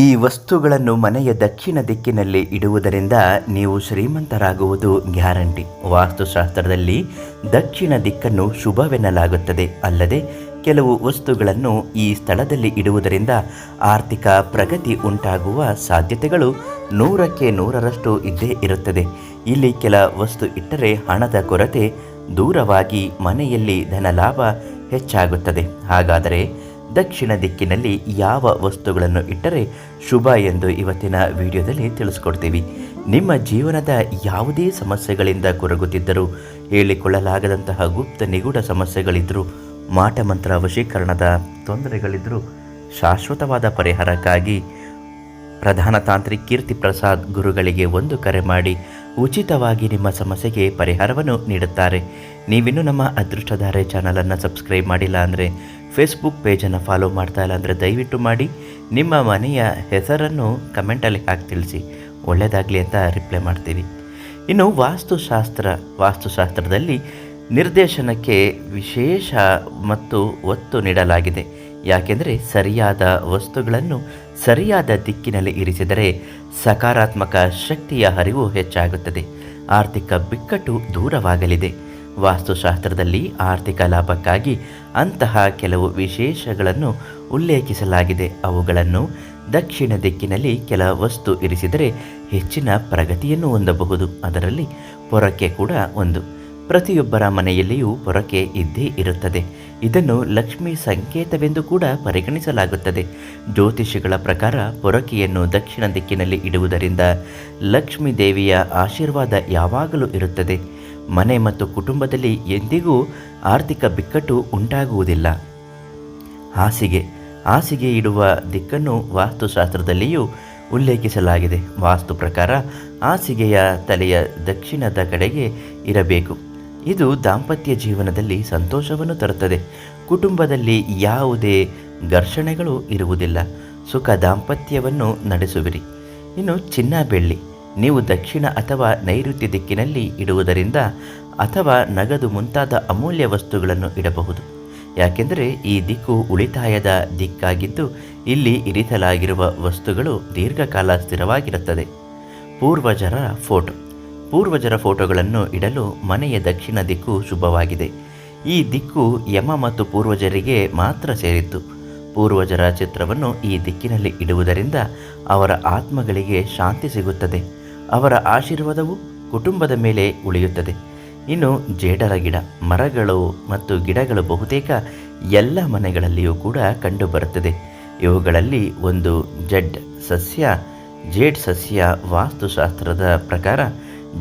ಈ ವಸ್ತುಗಳನ್ನು ಮನೆಯ ದಕ್ಷಿಣ ದಿಕ್ಕಿನಲ್ಲಿ ಇಡುವುದರಿಂದ ನೀವು ಶ್ರೀಮಂತರಾಗುವುದು ಗ್ಯಾರಂಟಿ. ವಾಸ್ತುಶಾಸ್ತ್ರದಲ್ಲಿ ದಕ್ಷಿಣ ದಿಕ್ಕನ್ನು ಶುಭವೆನ್ನಲಾಗುತ್ತದೆ. ಅಲ್ಲದೆ ಕೆಲವು ವಸ್ತುಗಳನ್ನು ಈ ಸ್ಥಳದಲ್ಲಿ ಇಡುವುದರಿಂದ ಆರ್ಥಿಕ ಪ್ರಗತಿ ಉಂಟಾಗುವ ಸಾಧ್ಯತೆಗಳು ನೂರಕ್ಕೆ ನೂರರಷ್ಟು ಇದ್ದೇ ಇರುತ್ತದೆ. ಇಲ್ಲಿ ಕೆಲ ವಸ್ತು ಇಟ್ಟರೆ ಹಣದ ಕೊರತೆ ದೂರವಾಗಿ ಮನೆಯಲ್ಲಿ ಧನಲಾಭ ಹೆಚ್ಚಾಗುತ್ತದೆ. ಹಾಗಾದರೆ ದಕ್ಷಿಣ ದಿಕ್ಕಿನಲ್ಲಿ ಯಾವ ವಸ್ತುಗಳನ್ನು ಇಟ್ಟರೆ ಶುಭ ಎಂದು ಇವತ್ತಿನ ವಿಡಿಯೋದಲ್ಲಿ ತಿಳಿಸ್ಕೊಡ್ತೀವಿ. ನಿಮ್ಮ ಜೀವನದ ಯಾವುದೇ ಸಮಸ್ಯೆಗಳಿಂದ ಕೊರಗುತ್ತಿದ್ದರೂ ಹೇಳಿಕೊಳ್ಳಲಾಗದಂತಹ ಗುಪ್ತ ನಿಗೂಢ ಸಮಸ್ಯೆಗಳಿದ್ದರೂ ಮಾಟಮಂತ್ರ ವಶೀಕರಣದ ತೊಂದರೆಗಳಿದ್ದರೂ ಶಾಶ್ವತವಾದ ಪರಿಹಾರಕ್ಕಾಗಿ ಪ್ರಧಾನ ತಾಂತ್ರಿಕ್ ಕೀರ್ತಿ ಪ್ರಸಾದ್ ಗುರುಗಳಿಗೆ ಒಂದು ಕರೆ ಮಾಡಿ ಉಚಿತವಾಗಿ ನಿಮ್ಮ ಸಮಸ್ಯೆಗೆ ಪರಿಹಾರವನ್ನು ನೀಡುತ್ತಾರೆ. ನೀವಿನ್ನೂ ನಮ್ಮ ಅದೃಷ್ಟಧಾರೆ ಚಾನಲನ್ನು ಸಬ್ಸ್ಕ್ರೈಬ್ ಮಾಡಿಲ್ಲ ಅಂದರೆ ಫೇಸ್ಬುಕ್ ಪೇಜನ್ನು ಫಾಲೋ ಮಾಡ್ತಾ ಇಲ್ಲ ಅಂದರೆ ದಯವಿಟ್ಟು ಮಾಡಿ. ನಿಮ್ಮ ಮನೆಯ ಹೆಸರನ್ನು ಕಮೆಂಟಲ್ಲಿ ಹಾಕಿ ತಿಳಿಸಿ. ಒಳ್ಳೆಯದಾಗಲಿ ಅಂತ ರಿಪ್ಲೈ ಮಾಡ್ತೀವಿ ಇನ್ನು ವಾಸ್ತುಶಾಸ್ತ್ರ, ವಾಸ್ತುಶಾಸ್ತ್ರದಲ್ಲಿ ನಿರ್ದೇಶನಕ್ಕೆ ವಿಶೇಷ ಮತ್ತು ಒತ್ತು ನೀಡಲಾಗಿದೆ. ಯಾಕೆಂದರೆ ಸರಿಯಾದ ವಸ್ತುಗಳನ್ನು ಸರಿಯಾದ ದಿಕ್ಕಿನಲ್ಲಿ ಇರಿಸಿದರೆ ಸಕಾರಾತ್ಮಕ ಶಕ್ತಿಯ ಹರಿವು ಹೆಚ್ಚಾಗುತ್ತದೆ. ಆರ್ಥಿಕ ಬಿಕ್ಕಟ್ಟು ದೂರವಾಗಲಿದೆ. ವಾಸ್ತುಶಾಸ್ತ್ರದಲ್ಲಿ ಆರ್ಥಿಕ ಲಾಭಕ್ಕಾಗಿ ಅಂತಹ ಕೆಲವು ವಿಶೇಷಗಳನ್ನು ಉಲ್ಲೇಖಿಸಲಾಗಿದೆ. ಅವುಗಳನ್ನು ದಕ್ಷಿಣ ದಿಕ್ಕಿನಲ್ಲಿ ಕೆಲ ವಸ್ತು ಇರಿಸಿದರೆ ಹೆಚ್ಚಿನ ಪ್ರಗತಿಯನ್ನು ಹೊಂದಬಹುದು. ಅದರಲ್ಲಿ ಪೊರಕೆ ಕೂಡ ಒಂದು. ಪ್ರತಿಯೊಬ್ಬರ ಮನೆಯಲ್ಲಿಯೂ ಪೊರಕೆ ಇದ್ದೇ ಇರುತ್ತದೆ. ಇದನ್ನು ಲಕ್ಷ್ಮಿ ಸಂಕೇತವೆಂದು ಕೂಡ ಪರಿಗಣಿಸಲಾಗುತ್ತದೆ. ಜ್ಯೋತಿಷಿಗಳ ಪ್ರಕಾರ ಪೊರಕೆಯನ್ನು ದಕ್ಷಿಣ ದಿಕ್ಕಿನಲ್ಲಿ ಇಡುವುದರಿಂದ ಲಕ್ಷ್ಮೀ ದೇವಿಯ ಆಶೀರ್ವಾದ ಯಾವಾಗಲೂ ಇರುತ್ತದೆ. ಮನೆ ಮತ್ತು ಕುಟುಂಬದಲ್ಲಿ ಎಂದಿಗೂ ಆರ್ಥಿಕ ಬಿಕ್ಕಟ್ಟು ಉಂಟಾಗುವುದಿಲ್ಲ. ಹಾಸಿಗೆ ಹಾಸಿಗೆ ಇಡುವ ದಿಕ್ಕನ್ನು ವಾಸ್ತುಶಾಸ್ತ್ರದಲ್ಲಿಯೂ ಉಲ್ಲೇಖಿಸಲಾಗಿದೆ. ವಾಸ್ತು ಪ್ರಕಾರ ಹಾಸಿಗೆಯ ತಲೆಯ ದಕ್ಷಿಣದ ಕಡೆಗೆ ಇರಬೇಕು. ಇದು ದಾಂಪತ್ಯ ಜೀವನದಲ್ಲಿ ಸಂತೋಷವನ್ನು ತರುತ್ತದೆ. ಕುಟುಂಬದಲ್ಲಿ ಯಾವುದೇ ಘರ್ಷಣೆಗಳು ಇರುವುದಿಲ್ಲ. ಸುಖ ದಾಂಪತ್ಯವನ್ನು ನಡೆಸುವಿರಿ. ಇನ್ನು ಚಿನ್ನ ಬೆಳ್ಳಿ. ನೀವು ದಕ್ಷಿಣ ಅಥವಾ ನೈಋತ್ಯ ದಿಕ್ಕಿನಲ್ಲಿ ಇಡುವುದರಿಂದ ಅಥವಾ ನಗದು ಮುಂತಾದ ಅಮೂಲ್ಯ ವಸ್ತುಗಳನ್ನು ಇಡಬಹುದು. ಯಾಕೆಂದರೆ ಈ ದಿಕ್ಕು ಉಳಿತಾಯದ ದಿಕ್ಕಾಗಿದ್ದು ಇಲ್ಲಿ ಇರಿಸಲಾಗಿರುವ ವಸ್ತುಗಳು ದೀರ್ಘಕಾಲ ಸ್ಥಿರವಾಗಿರುತ್ತದೆ. ಪೂರ್ವಜರ ಫೋಟೋ. ಪೂರ್ವಜರ ಫೋಟೋಗಳನ್ನು ಇಡಲು ಮನೆಯ ದಕ್ಷಿಣ ದಿಕ್ಕು ಶುಭವಾಗಿದೆ. ಈ ದಿಕ್ಕು ಯಮ ಮತ್ತು ಪೂರ್ವಜರಿಗೆ ಮಾತ್ರ ಸೇರಿತ್ತು ಪೂರ್ವಜರ ಚಿತ್ರವನ್ನು ಈ ದಿಕ್ಕಿನಲ್ಲಿ ಇಡುವುದರಿಂದ ಅವರ ಆತ್ಮಗಳಿಗೆ ಶಾಂತಿ ಸಿಗುತ್ತದೆ. ಅವರ ಆಶೀರ್ವಾದವು ಕುಟುಂಬದ ಮೇಲೆ ಉಳಿಯುತ್ತದೆ. ಇನ್ನು ಜೇಡರ ಗಿಡ, ಮರಗಳು ಮತ್ತು ಗಿಡಗಳು ಬಹುತೇಕ ಎಲ್ಲ ಮನೆಗಳಲ್ಲಿಯೂ ಕೂಡ ಕಂಡುಬರುತ್ತದೆ. ಇವುಗಳಲ್ಲಿ ಒಂದು ಜಡ್ ಸಸ್ಯ, ಜೇಡ್ ಸಸ್ಯ ವಾಸ್ತುಶಾಸ್ತ್ರದ ಪ್ರಕಾರ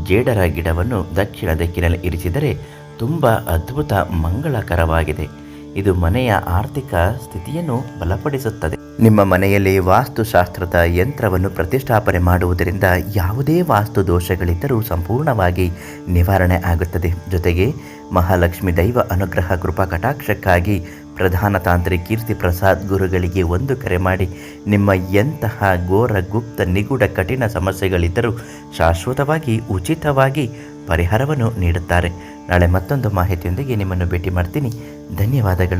ಜೇಡರ ಗಿಡವನ್ನು ದಕ್ಷಿಣ ದಿಕ್ಕಿನಲ್ಲಿ ಇರಿಸಿದರೆ ತುಂಬ ಅದ್ಭುತ ಮಂಗಳಕರವಾಗಿದೆ. ಇದು ಮನೆಯ ಆರ್ಥಿಕ ಸ್ಥಿತಿಯನ್ನು ಬಲಪಡಿಸುತ್ತದೆ. ನಿಮ್ಮ ಮನೆಯಲ್ಲಿ ವಾಸ್ತುಶಾಸ್ತ್ರದ ಯಂತ್ರವನ್ನು ಪ್ರತಿಷ್ಠಾಪನೆ ಮಾಡುವುದರಿಂದ ಯಾವುದೇ ವಾಸ್ತು ದೋಷಗಳಿದ್ದರೂ ಸಂಪೂರ್ಣವಾಗಿ ನಿವಾರಣೆ ಆಗುತ್ತದೆ. ಜೊತೆಗೆ ಮಹಾಲಕ್ಷ್ಮಿ ದೈವ ಅನುಗ್ರಹ ಕೃಪಾ ಕಟಾಕ್ಷಕ್ಕಾಗಿ ಪ್ರಧಾನ ತಾಂತ್ರಿ ಕೀರ್ತಿ ಪ್ರಸಾದ್ ಗುರುಗಳಿಗೆ ಒಂದು ಕರೆ ಮಾಡಿ, ನಿಮ್ಮ ಎಂತಹ ಘೋರ, ಗುಪ್ತ, ನಿಗೂಢ, ಕಠಿಣ ಸಮಸ್ಯೆಗಳಿದ್ದರೂ ಶಾಶ್ವತವಾಗಿ, ಉಚಿತವಾಗಿ ಪರಿಹಾರವನ್ನು ನೀಡುತ್ತಾರೆ. ನಾಳೆ ಮತ್ತೊಂದು ಮಾಹಿತಿಯೊಂದಿಗೆ ನಿಮ್ಮನ್ನು ಭೇಟಿ ಮಾಡ್ತೀನಿ. ಧನ್ಯವಾದಗಳು.